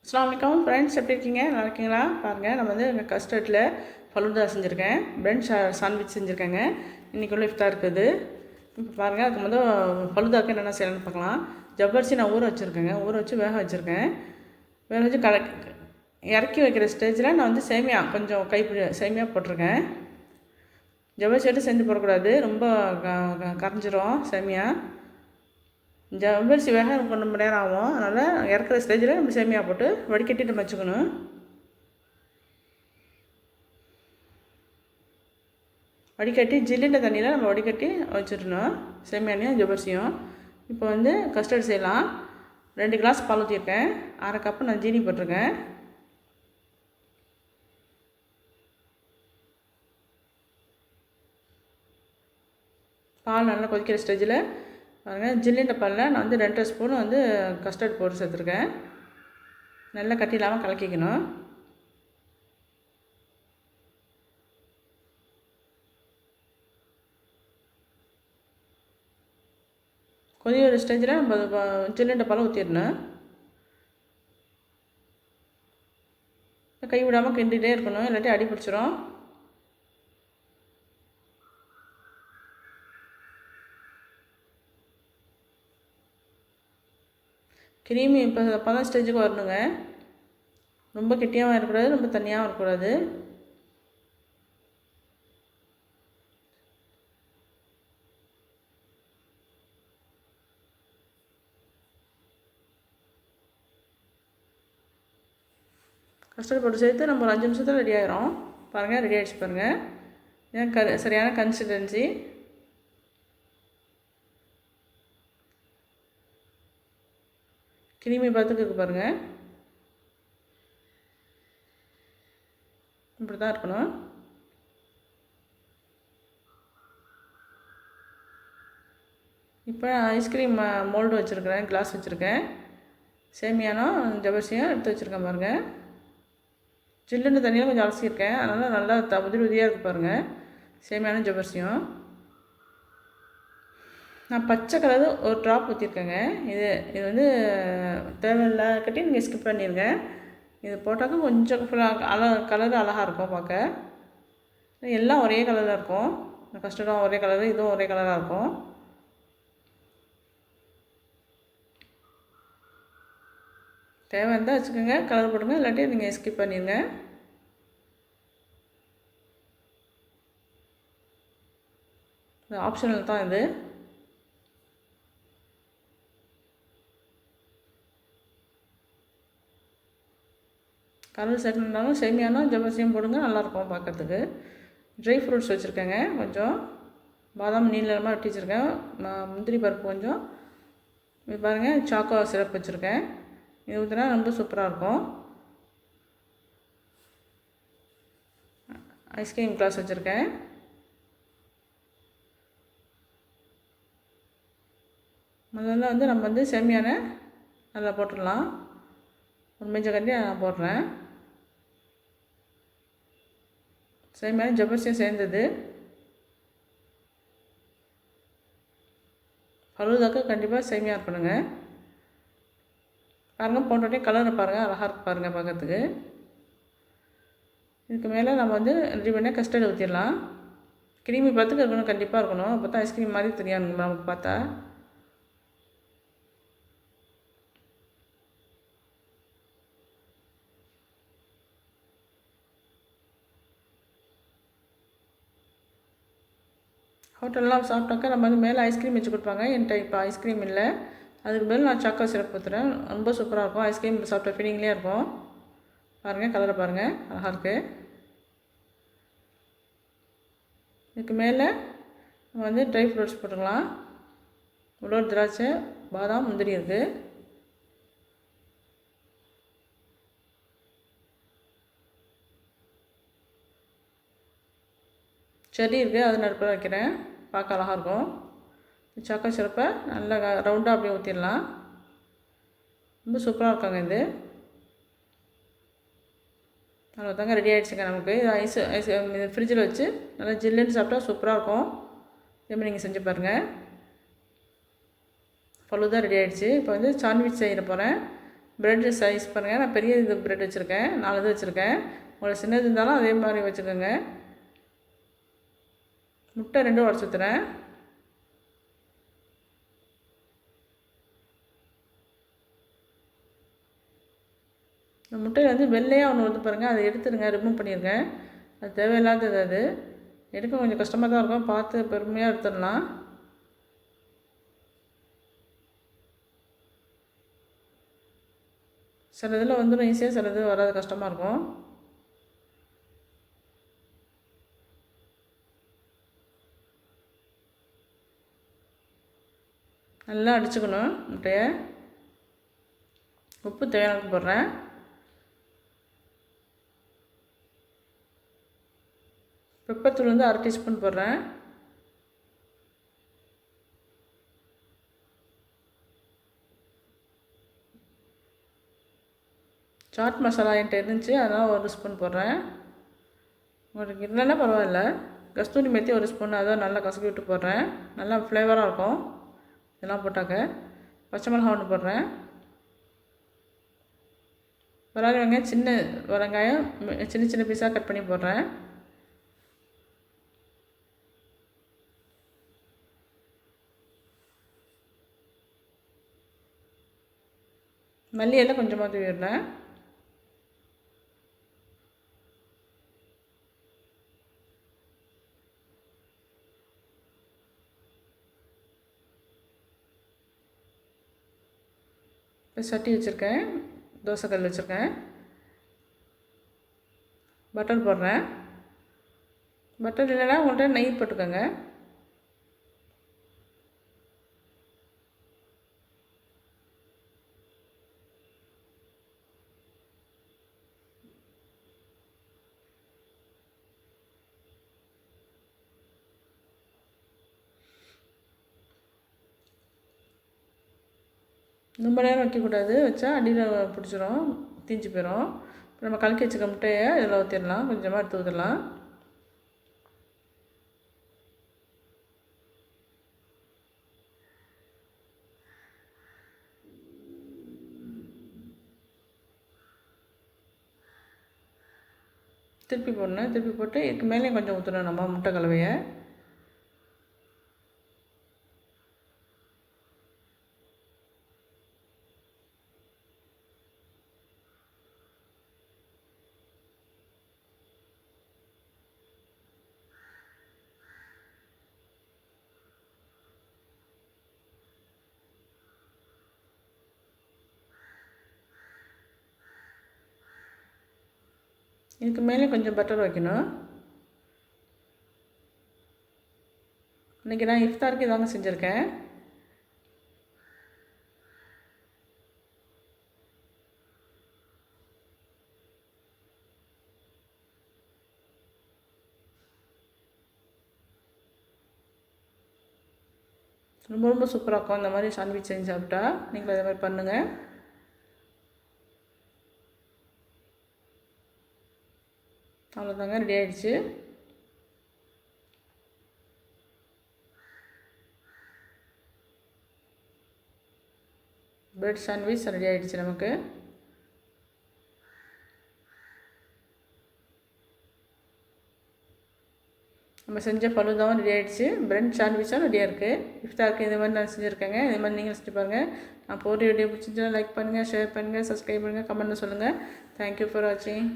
அஸ்லாம் ஃப்ரெண்ட்ஸ் எப்படி இருக்கீங்க? நல்லா இருக்கீங்களா? பாருங்கள் நம்ம வந்து எங்கள் கஸ்டர்டில் ஃபலூதா செஞ்சுருக்கேன். Bread sandwich uh, செஞ்சுருக்கேங்க. இன்றைக்கி உள்ள இஃப்தார் இருக்குது. இப்போ பாருங்கள் அதுக்கு வந்து ஃபலூதாக்கு என்னென்ன செய்யலாம்னு பார்க்கலாம். ஜவ்வரிசி நான் ஊற வச்சுருக்கேங்க. ஊற வச்சு வேக வச்சுருக்கேன். வேக வச்சு கல இறக்கி வைக்கிற ஸ்டேஜில் நான் வந்து சேமியா கொஞ்சம் கைப்பிடி சேமியா போட்டிருக்கேன். ஜவ்வரிசி எடுத்து செஞ்சு போடக்கூடாது. ரொம்ப க- க- கரைஞ்சிரும் சேமியா. ஜவ்வரிசி வேக கொஞ்சம் மணி நேரம் ஆகும் அதனால் இறக்குற ஸ்டேஜில் நம்ம சேமியா போட்டு வடிகட்டி நம்ம வச்சுக்கணும். வடிகட்டி ஜில்லுண்ட தண்ணியில் நம்ம வடிகட்டி வச்சிடணும். சேமியானையும் ஜவ்வரிசியும் இப்போ வந்து கஸ்டர்ட் செய்யலாம். ரெண்டு கிளாஸ் பால் ஊற்றிருக்கேன் அரை கப்பு நான் ஜீனி போட்டிருக்கேன். பால் நல்லா கொதிக்கிற ஸ்டேஜில் பாருங்கள் ஜில்லுண்ட பாலில் நான் வந்து ரெண்டரை ஸ்பூன் வந்து கஸ்டர்ட் போட்டு சேர்த்துருக்கேன். நல்லா கட்டி இல்லாமல் கலக்கிக்கணும். கொதி ஒரு ஸ்டேஜில் நம்ம அது ப- பாலை ஊற்றிடணும் கை விடாமல் கிண்டிகிட்டே இருக்கணும் இல்லாட்டி அடி பிடிச்சிரும். கிரீமி இப்போ பதம் ஸ்டேஜுக்கு வரணுங்க. ரொம்ப கெட்டியாகவும் இருக்கக்கூடாது ரொம்ப தண்ணியாகவும் இருக்கக்கூடாது. கஸ்டர்ட் போட்டு சேர்த்து நம்ம ஒரு அஞ்சு நிமிஷத்தில் ரெடி ஆகிரும் பாருங்கள் ரெடி ஆகிடுச்சு பாருங்கள் ஏன் க சரியான கன்சிஸ்டன்சி கிருமி பார்த்துக்கு இருக்கு பாருங்கள் இப்படி தான் இருக்கணும். இப்போ ஐஸ்கிரீம் மோல்டு வச்சுருக்கிறேன் கிளாஸ் வச்சுருக்கேன். சேமியானம் ஜவர்சியும் எடுத்து வச்சுருக்கேன் பாருங்கள் ஜில்லுன்னு தண்ணியில் கொஞ்சம் அலசியிருக்கேன். அதனால் நல்லா த உதிரி உதிரியாக இருக்குது பாருங்கள் சேமியானம் ஜபர்சியும் நான் பச்சை கலரு ஒரு ட்ராப் ஊற்றிருக்கேங்க இது இது வந்து தேவையில்ல நீங்கள் ஸ்கிப் பண்ணிடுங்க இது போட்டாக்க கொஞ்சம் ஃபுல்லாக அழ கலர் அழகாக இருக்கும் பார்க்க. எல்லாம் ஒரே கலரில் இருக்கும். கஸ்டர்டும் ஒரே கலரு இதுவும் ஒரே கலராக இருக்கும். தேவை இருந்தால் வச்சுக்கோங்க. கலர் போடுங்க இல்லாட்டி நீங்கள் ஸ்கிப் பண்ணிடுங்க இது ஆப்ஷனல் தான் இது. கலர் இருந்தாலும் செமியானா ஜவ்வரிசியும் போடுங்க நல்லாயிருக்கும் பார்க்கறதுக்கு. ட்ரை ஃப்ரூட்ஸ் வச்சுருக்கேங்க கொஞ்சம். பாதாம் நீளமாக வெட்டி வச்சுருக்கேன். நான் முந்திரி பருப்பு கொஞ்சம். இது பாருங்கள் சாக்கோ சிரப் வச்சுருக்கேன். இது ஊற்றினா ரொம்ப சூப்பராக இருக்கும். ஐஸ்கிரீம் கிளாஸ் வச்சுருக்கேன். முதல்ல வந்து நம்ம வந்து செம்மியான நல்லா போட்டுடலாம். ஒரு மிஞ்ச கண்டி நான் போடுறேன். சேமியான ஜவ்வரிசியும் சேர்ந்தது. ஃபலூதாக்கு கண்டிப்பாக சேமியா இருக்கணுங்க. பாருங்கள் போட்டோடனே கலரை பாருங்கள் அழகாக இருக்கு பாருங்கள் பார்க்கறதுக்கு. இதுக்கு மேலே நம்ம வந்து ரெடி பண்ணால் கஸ்டர்ட் ஊற்றிடலாம் கிரீமி பார்த்துக்கு இருக்கணும் கண்டிப்பாக இருக்கணும். அப்போ தான் ஐஸ்கிரீம் மாதிரி தெரியாது நமக்கு பார்த்தா. ஹோட்டல்லாம் சாப்பிட்டாக்கா நம்ம வந்து மேலே ஐஸ்கிரீம் வச்சு கொடுப்பாங்க. என்கிட்ட இப்போ ஐஸ்கிரீம் இல்லை. அதுக்கு மேலே நான் சாக்கோ சிரப் ஊற்றுறேன் ரொம்ப சூப்பராக இருக்கும். ஐஸ்கிரீம் சாப்பிட்ட ஃபீலிங்லேயே இருக்கும். பாருங்கள் கலரை பாருங்கள் அழகாக இருக்குது இதுக்கு மேலே நம்ம வந்து ட்ரை ஃப்ரூட்ஸ் போட்டுக்கலாம். உலர் திராட்சை பாதாம் முந்திரி இருக்குது செடி இருக்குது அது நடுப்பில் வைக்கிறேன். பார்க்க அழகாக இருக்கும் சாக்கோ சிறப்பை நல்லா ரவுண்டாக அப்படியே ஊற்றிடலாம் ரொம்ப சூப்பராக இருக்காங்க இது. அவ்வளோ தாங்க ரெடி ஆகிடுச்சுங்க நமக்கு. இது ஐஸ் ஐஸ் இது ஃப்ரிட்ஜில் வச்சு நல்லா ஜில்லுன்னு சாப்பிட்டா சூப்பராக இருக்கும். இதேமாதிரி நீங்கள் செஞ்சு பாருங்கள் ஃபலுதான் ரெடி ஆகிடுச்சு இப்போ வந்து சாண்ட்விச் செய்ய போகிறேன் ப்ரெட் சைஸ் பாருங்கள் நான் பெரிய இது ப்ரெட் வச்சுருக்கேன். நாலு இது வச்சுருக்கேன். உங்களுக்கு சின்னது இருந்தாலும் அதே மாதிரி வச்சுக்கோங்க. முட்டை ரெண்டும் உடச்சி ஊற்றுறேன் இந்த முட்டையில் வந்து வெள்ளையாக ஒன்று வந்து பாருங்கள் அதை எடுத்துருங்க ரிமூவ் பண்ணிடுங்க அது தேவையில்லாதது அது. எடுக்க கொஞ்சம் கஷ்டமாக தான் இருக்கும் பார்த்து பெருமையாக எடுத்துடலாம். சில இதில் வந்துடும் ஈஸியாக சில இது வராது கஷ்டமாக இருக்கும். நல்லா அடிச்சுக்கணும் முட்டையை உப்பு தேவையான போடுறேன். பெப்பத்தூள் வந்து அரை டீஸ்பூன் போடுறேன். சாட் மசாலா என்கிட்ட இருந்துச்சு அதனால் ஒரு ஸ்பூன் போடுறேன். உங்களுக்கு இல்லைன்னா பரவாயில்ல. கஸ்தூரி மெத்தி ஒரு ஸ்பூன் அதை நல்லா கசக்கி விட்டு போடுறேன். நல்லா ஃப்ளேவராக இருக்கும். இதெல்லாம் போட்டாக்க பச்சை மிளகா ஒன்று போடுறேன். வராது வெங்காயம் சின்ன வரங்காயம் சின்ன சின்ன பீஸாக கட் பண்ணி போடுறேன். மல்லி எல்லாம் கொஞ்சமாக தூவிடுறேன் சட்டி வச்சுருக்கேன். தோசைக்கல் வச்சுருக்கேன். பட்டர் போடுறேன். பட்டர் இல்லைன்னா உங்கள்கிட்ட நெய் போட்டுக்கோங்க. ரொம்ப நேரம் வைக்கக்கூடாது. வச்சா அடியில் பிடிச்சிரும். தீஞ்சு போயிடும் இப்போ நம்ம கலக்கி வச்சுக்க முட்டையை இதில் ஊற்றிடலாம் கொஞ்சமாக எடுத்து ஊற்றலாம் திருப்பி போடணும். திருப்பி போட்டு இதுக்கு மேலேயும் கொஞ்சம் ஊற்றணும் நம்ம முட்டை கலவையை. இதுக்கு மேலே கொஞ்சம் பட்டர் வைக்கணும். இன்றைக்கி நான் இஃப்தாருக்கு இதாங்க செஞ்சுருக்கேன். ரொம்ப ரொம்ப சூப்பராக இருக்கும். இந்த மாதிரி சாண்ட்விச் செஞ்சு சாப்பிட்டா நீங்களும் அதே மாதிரி பண்ணுங்கள் அவ்வளோதாங்க ரெடி ஆகிடுச்சு பிரெட் சாண்ட்விச் ரெடி ஆகிடுச்சு நமக்கு. நம்ம செஞ்ச பழுதாகவும் ரெடி ஆகிடுச்சு பிரெட் சாண்ட்விச்சும் ரெடியாக இருக்குது இஃப்தாருக்கு இந்த மாதிரி நான் செஞ்சுருக்கேங்க. இது மாதிரி நீங்கள் செஞ்சு பாருங்கள் நான் போகிற வீடியோ பிடிச்சிருந்தா லைக் பண்ணுங்கள் ஷேர் பண்ணுங்கள் சப்ஸ்கிரைப் பண்ணுங்கள் கமெண்ட்டில் சொல்லுங்கள் தேங்க்யூ ஃபார் வாட்சிங்